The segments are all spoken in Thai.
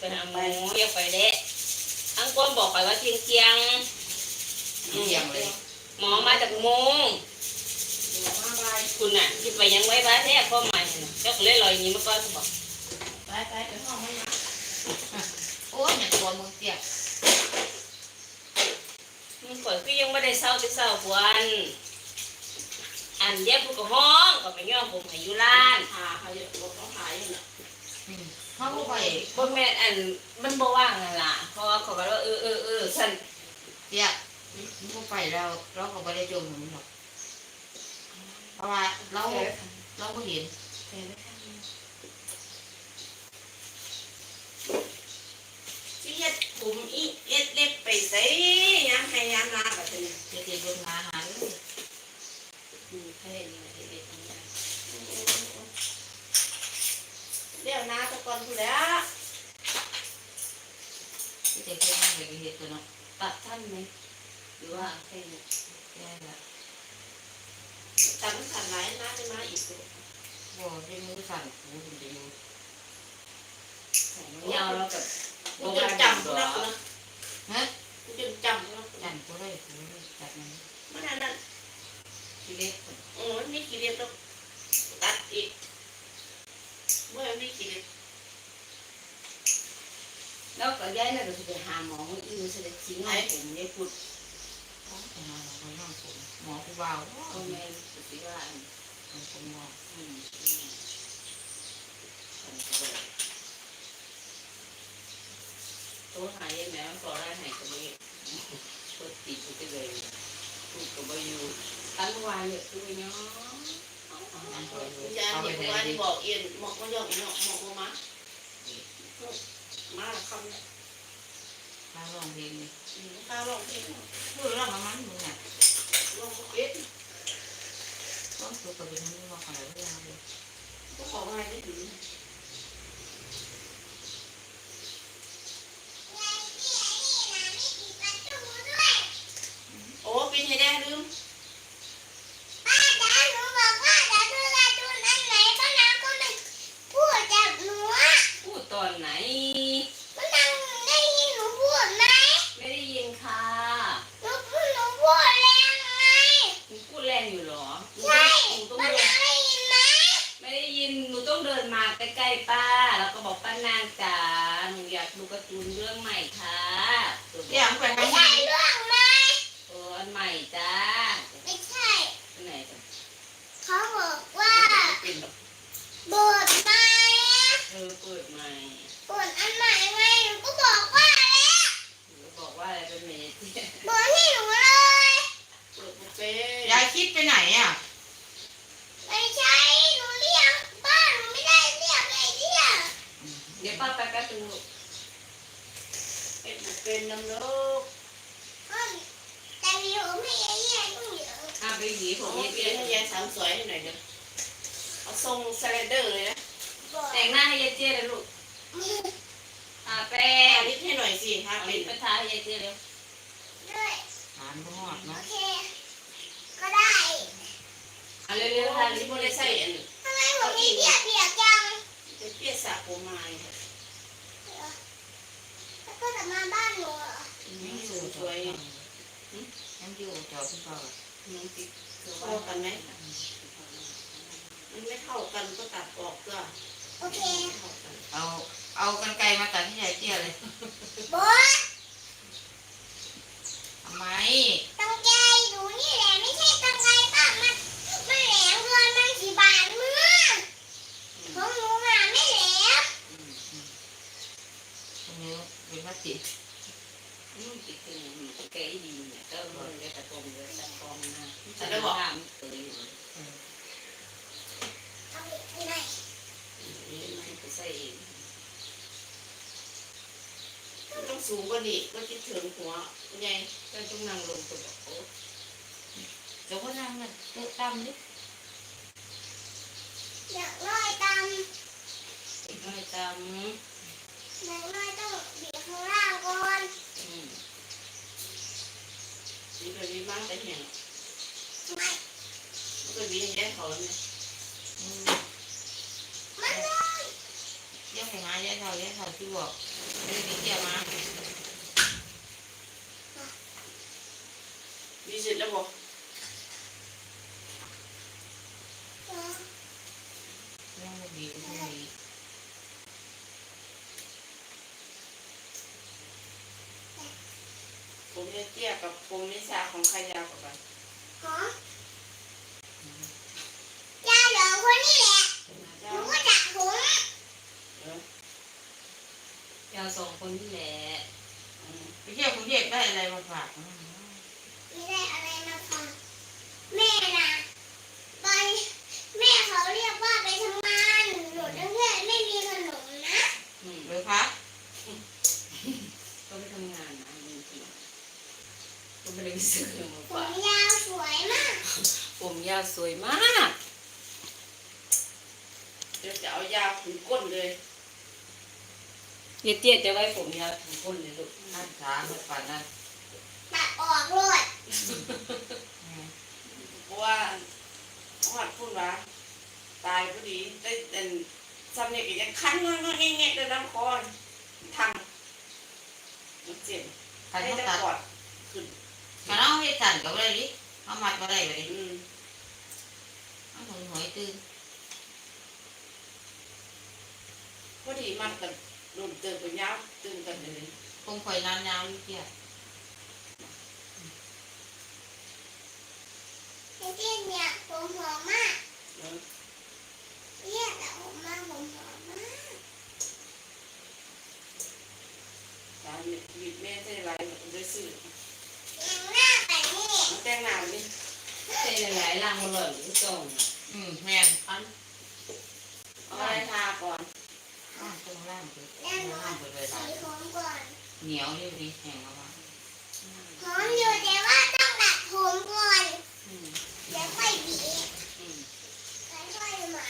ไปหาหมอเรียกไปเด้อังกวนบอกไปว่าเที่ยงเที่ยงเที่ยงเลย หมอมาจากโมงมาไปคุณน่ะที่ไปยังไว้บ้านแท้พ่อหมายน่ะเจ้าก็เลยลอยนี้มาก่อนบอกไปไปไปห้องมันนะโอ้ยเนี่ยตัวมึงเตี้ยมันข่อยก็ยังไม่ได้เศร้าจะเศร้าพวนอันแย่ผู้กับห้องก็ไปย่อมผมให้อยู่ร้าน เขาก็ไปบ่แม่นอันมันบ่ว่างนั่นล่ะเพราะว่าเขาก็ว่าเออเออเออฉันเตี้ยมันก็ไปแล้วเราก็ไม่ได้จมหนุนหรอกเพราะว่าเราเราก็เห็นที่เฮ็ดผมอีเอ็ดเล็บไปใส่ยามให้ยามนาแบบนี้จะเตะบนมาหาเเนาะตัดท่านไหมหรือว่าแค่นี้แค่ละแต่มันขันไหลนาจะมาอีกตัวบ่ได้มือสั่นหูถึงจะอยู่ใส่ยาวแล้วกับกูจนจำกูนะกูนะฮะกูจนจำกูนะจันก็ได้หูจัดมันมันอันนั้นทีเล็กโอ้ยนี่กี่เรียบต้องตัดอีกเมื่อไม่กี่เรียบ แล้วก็ ย้ายแล้วก็จะไปหาหมอมืออื่นเสด็จทิ้งให้ผมได้พูดหาหมอไปห้องผมหมอผู้บ่าวก็แม่สิว่าอันมันคงหมออืมอืมอันก็บ่ได้หายัยแม่อได้ให้ก็ไม่เปิดติดไปเลยพูดก็บ่อยู่ตั้งวันเนี่ยคือเนาะนั่นก็อย่าเอาไปเด็กไหนว่าที่บอกเอียนหมอกมาหยอกหยอกหมอกมามาคำเนี่ย ข้าร้องเพลงนี่ข้าวลองเพลงพูดเรื่องของมันมึงอะลองเอ็ดต้องตัวกับเป็นมึงว่าอะไรเรื่องเลยก็ของอะไรไม่ถึงโอ้ปีนให้ได้ลืม พูดตอนไหน ไม่ได้ยินค่ะมึงพูดแรง อยู่เหรอหนูต้องหนูต้องเดินไม่ได้ยิน หนูต้องเดินมาใกล้ๆป้า แล้วก็บอกป้านางจ๋า หนูอยากดูการ์ตูนเรื่องใหม่ค่ะตัวเดี๋ยวไปทำงานตัวอันใหม่จ้าอันไหนจ้ะเขาบอกว่าเป็นแบบบทใหม่เออเปิดใหม่บทอันใหม่ไงหนูก็บอกว่าแล้ว หนูบอกว่าอะไรเป็นเมย์ที่ บทให้หนูเลย เปิดบุฟเฟ่ ยาย คิดไปไหนอะ ไม่ใช่หนูเรียกบ้านหนูไม่ได้เรียกไอ้เรียกเดี๋ยวป้าไปแป๊บนึงลูกเป็นบุฟเฟ่น้ำลูกอ้าวแต่มีผมให้ไอ้เรียกต้องเยอะอะไปหวีผผมมเย็เย็บบเย็ให้ยายสามสวยให้หน่อยเดี๋ยวเอาทรงสไลเดอร์เลยนะบทแต่งหน้าให้ยายเจี๊ยเลยลูกอะแป้อางลิฟให้หน่อยสิฮะเอาเป็ลิ้นนไปทาให้ยายเจี๊ยเร็วด้วยถามพ่อหอดโอเนาะเคก็ได้ เอาเร็วๆทาลิลิ้ฟนไม่เลได้ยใส่ใส่อันนี้ทำไมผมมีเปียกเปียกจังเป็นเปียสระผมมาแล้วก็จะมาบ้านหนูเหรอยังอยู่จอยยังอยู่จอพี่เปล่าน้องติ๊กเข้ากันไหมมันไม่เข้ากันก็ตัดออกก็โอเคเข้ากันเอาเอากันไกลมาตัดที่ยายเตี้ยเลยบททำไม ตั้งใจหนูนี่แหละไม่ใช่ตั้งใจป้ามันมันแหลมเกินมันสีบาทมือ ของหนูมาไม่แหลมตรงนี้เป็นพลาสติกน้องติ๊กคือมันแก่ดีเนี่ยก็มันจะตะกงเลยตะกงนะแต่ได้บอกเอออยู่เอาไปไหนนี่มันไปใส่เองต้องสูงกว่านี้ก็คิดถึงหัวใหญ่ก็ต้องนั่งลงตัวบอกโอ้เดี๋ยวก็นั่งมันเตะตั้มดิอยากน้อย ตามติ๊กน้อยจอยากน้อยต้องบีบข้างล่างก่อนำอืมนี่เป็นวิมานแต่แห่งมไม่มันก็วิ่งแย่เขาเนี่ยอืมมันเลยยังไปหายายเท่ายายเท่าที่บอกไม่ได้ไปเที่ยวมามีสิทธิ์แล้วบอก ยังไม่ดีไม่ดี ผมจะเตี้ยกับผมนิสาของใครยาวกว่ากันฮะยายเหลือคนนี้แหละหเจ้านูก็จับผมเออเจ้าสองคนนี่แหละอืมไปเที่ยวกรุงเทพได้อะไรมาฝากอืมไม่ได้อะไรมาฝากแม่นะตอนแม่เขาเรียกว่าไปทำงานหนูตั้งแต่ไม่มีขนมนะ อืม เลยคะ ก็ไปทำงานนะจริง ๆก็ไม่ได้ไปซื้อขนมมาผฝามกยาวสวยมาก ผมยาวสวยมาก เดี๋ยวจะเอายาวถึงก้นเลยเยเตี้ยจะไว้ผมยาวถึงก้นเลยลูกนั่นช้างป่านนั้นตัดออกเลยอืมเพราะว่าหอดพูดว่าตายพอดีได้เด่นซ้ำเนี่ยก็ยังคันงอนๆแง่ๆเลยน้ำคอนทางมันเจ็บใครให้ต้องจะตัดกอดขึ้น มาเอาให้สั่นกับอะไรดิเอามัดมาได้ไปดิอืมเอาหอยหอยตื้อพอดีมันกันโดนเติมไปยาวตึงกันเลยคงคอยนานยาวอยู่เที่ยวไอ้เจ๊เนี่ยผมหอมมากเออเรียกแต่ผมมาผมหอมมากตามเนี่ยบีบแม่ใช่ไรมันได้ซื้อ ยังหน้าแต่นี่ มัน แต่งหน้านี่เส้นหลายๆล่างมันหล่นหรือส่งอืมแม่นอันเอาอะไรทาก่อนอ้าวตรงล่างเลยแน่นอล่านงไปเลยสีล่ะผมก่อนเหนียวนี่ดิแห้งแล้วมาหอมอยู่แต่ว่าต้องตัดผมก่อนอืมเดี๋ยวค่อยบีบอืมแล้วค่อยหมา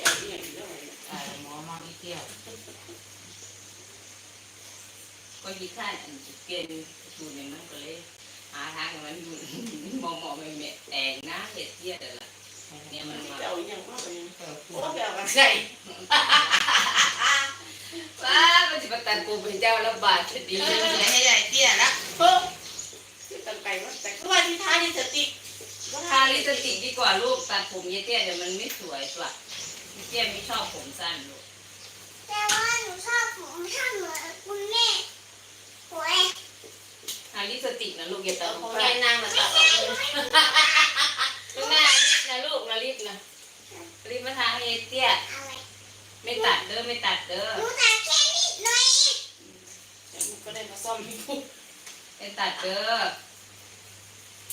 อย่าเอี่ยงเรื่องอะไรอ่าหมอมาอีเที่ยวก็ยีข้านอันเปลี่ยนสูตรอย่างนั้นก็เลย หาทางมันมองมองไม่แม่แต่งหน้าเห็ดเตี้ยเดี๋ยวละเนี่ยมันมาจะเอาอย่างมาเลยเออโอ้ไปเอากันใส่ว้ามันจะมาตัดปูเป็นเจ้าละบาทจะดีเออเหลือให้ใหญ่เตี้ยละเพิ่มตั้งไก่ว่าแต่ก็ว่าที่ทาที่สติกทาลิสติกดีกว่าลูกตัดผมเยี่ยเตี้ยเดี๋ยวมันไม่สวยตัวเยเตี้ยไม่ชอบผมสั้นลูกแต่ว่าหนูชอบผมท่านเหมือนคุณแม่โอ้ย ทาลิปสติกนะลูกอย่าแต่ตัดผขอมงสั้ยายนนางมาตัดออกเลยลูกหน้าลิปนะลูกนะลิปนะลิปมาทาให้เยเตี้ยอะไรไม่ตัดเด้อไม่ตัดเด้อหนูตัดแค่นิดหน่อยแต่มันก็ได้มาซ่อมให้ปุ๊บไม่ตัดเด้อ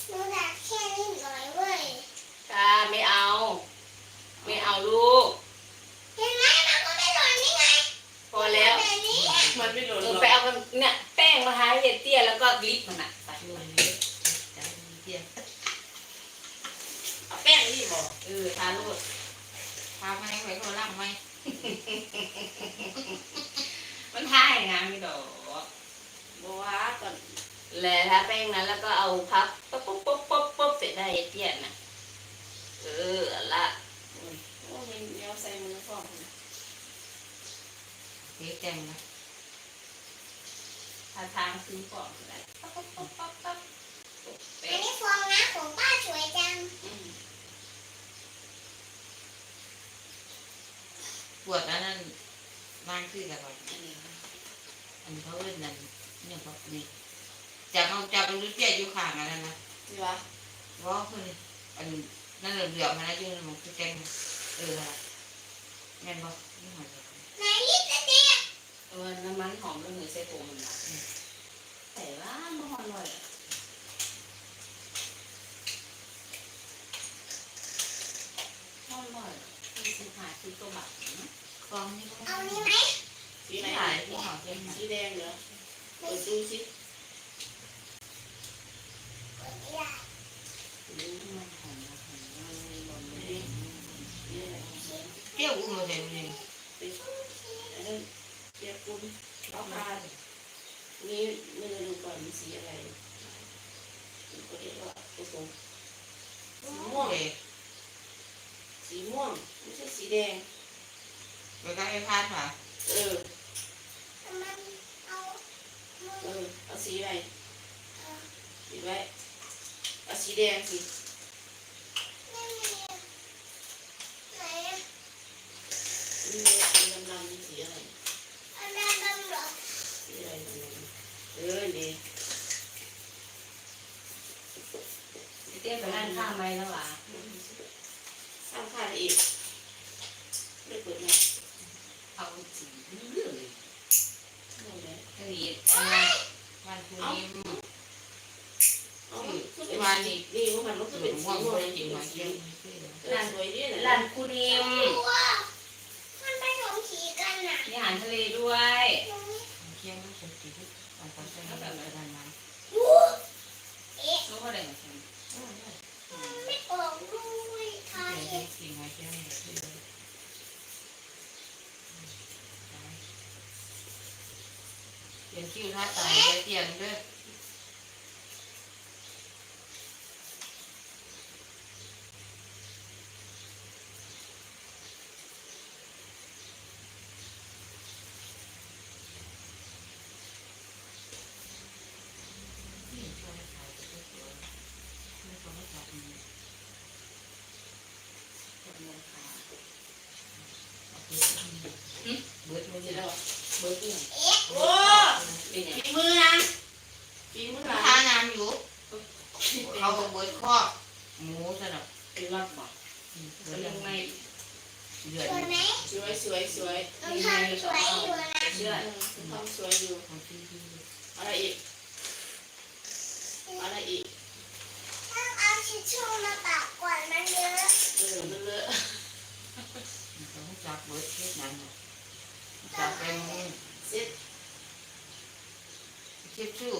หนูตัดแค่นิดหน่อยเว้ยตาไม่เอา ไม่เอาลูกเห็นไหมมันก็ไม่หล่นนี่ไงพอแล้วแบบนี้มันไม่หล่นเอหอรอกไปเอากันเนี่ยแป้ง มาทาให้เยเตี้ยแล้วก็กลิปมันอะไปดูนี่จ้าเตี้ยเอาแป้งนี่บอกเออทาลูกพาไปให้ไปเขาล่างไหมมันทาให้งามไม่ดอกบอกว่าก่อนแหละทาแป้งนั้นแล้วก็เอาพับปุ๊บปุ๊บปุ๊บปุ๊บปุ๊บเสร็จได้เตี้ยนะเออละโอ้ยโอ้ยมันเดี๋ยวใส่มือฟอกนะเตี้ยแต่งนะ ทาทางซื้อก่อนก็ได้ปั๊บปั๊บปั๊บปั๊บปั๊บปุ๊บอัเป๊ะนนี้ฟองน้ำของป้าสวยจังอืมปวดอันนั้นบ้านคือกับอันนี้อันเขาเล่นนั่นเนี่ยเขานี่จับเอาจับเอาลูกเตี้ยอยู่ข้างอันนั้นนะนี่วะว่าคืออันนั่นเหลือๆมาแล้วอยู่ในหมันคือแกงเออแม่นบ่นี่หอยไหนลิปสติก เออน้ำมันหอมระเหยใส่ผมแต่ว่ามันหอมเลยหอมเลยมีสิบห้าสิบตัวบาทนะกองนี่ก็เอานี่ไหมสีไหนถ่ายที่หอเตี้ยสีแดงเหรอเปิดดูสิ เปิดไม่ได้ อืมมันหอมนะหอมมันไม่หล่นเลย นี่อะไร เปรี้ยวอุ้มมาเลยนี่ อันนั้นเปียกปุ้นเอาผ้านี่มือดูก่อนมีสีอะไร ก็เรียกว่าผสมสี โอ ม่วง เค สีม่วงไม่ใช่สี แดงไปกันไอ้พานค่ะเออมันเอามือเออ เอาสีอะไรเออสีไว้เอาสีแดงสิไม่มีไหนอะนี่สีดำดำๆนี่สีอะไรอันนั้นดำเหรอสีอะไรดำดำเออดีเตี้ยไปร้านข้าวไหมแล้วล่ะสร้างค่าอีกไม่เปิดไหม เอาสีเรื่องเลย ไม่ได้ กระดิ่งอะไร วันพรุ่งนี้ เอาขึ้นไปวันนี้นี่มันมันก็ ตื่ เป็นสีม่วงจริงจริงสีมาเขีเยี่ยยวมเออสวยดีนะร้านคูนิมตัวมันผสมสีกันน่ะมีอาหารทะเลด้วยเที่ยงต้องสนจิตอ่านความใช่แบบนั้นนะดูเอ๊ะรู้เขาได้ไหมฉันมันไม่ออกลูกทาเที่ยงเห็ดสิ่งมาเที่ยงที่เตียนคิวท่าตายเตียนด้วย นี่ช่วยขายไปก็สวยไม่ต้องมาจับมือ คนเมืองค่ะ เอาไปทำเบิดไม่สีได้ดำเบอร์กิ้งเอ๊ะโอ้เป็นยังฝีมือนะฝีมือรานะคางามอยู่เขาก็เบิดข้อหมูสนับเป็นรอดบอกเดืเป็นอยังไงเดือสวยไหมสวยสวยสวยต้องทำสวยอยู่นะเชื่อทำสวยอยู่ของที่ที่อะไรอีกอะไรอีกต้องเอาทิชชู่มาปากก่อนมันเยอะเออเลอะ ต้องจับเบิดเทศนั้นจับไปมือเซ็ตเทียบชื่อ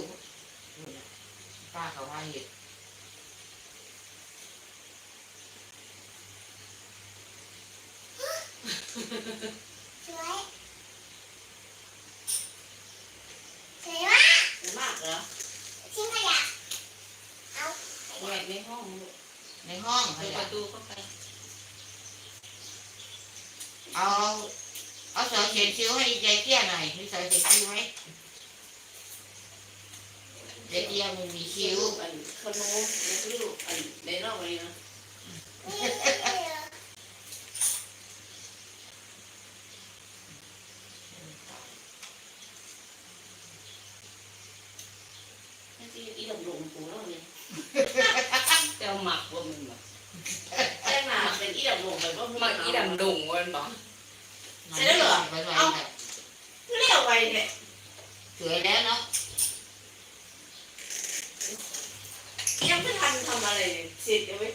ป้าเขาว่าเห็ดสวยสวยมากมากเหรอทิ้งขยะเอาแยกในห้องลูกในห้องเปิดปค่ะระตูเข้าไป เอา เอาสอยเขียนคิ้วให้ยายเตี้ยหน่อยมีสอยเขียนคิ้วไหมยายเตี้ยมันมีคิ้วอันขนมแล้วก็ลูกอันในนอกอะไรนะนี่เหรอนี่ที่อีดำดงปูแล้วเนี่ยเจ้าหมักว่ามันบอกแจ้งมาเป็นอีดำดงไปว่าหมักอีดำดงวันบอก ไปไว้แบบเลี้ยวไปเนี่ยสวยแล้วเนาะยังไม่ทันทำอะไรเลยเสร็จเลยเว้ย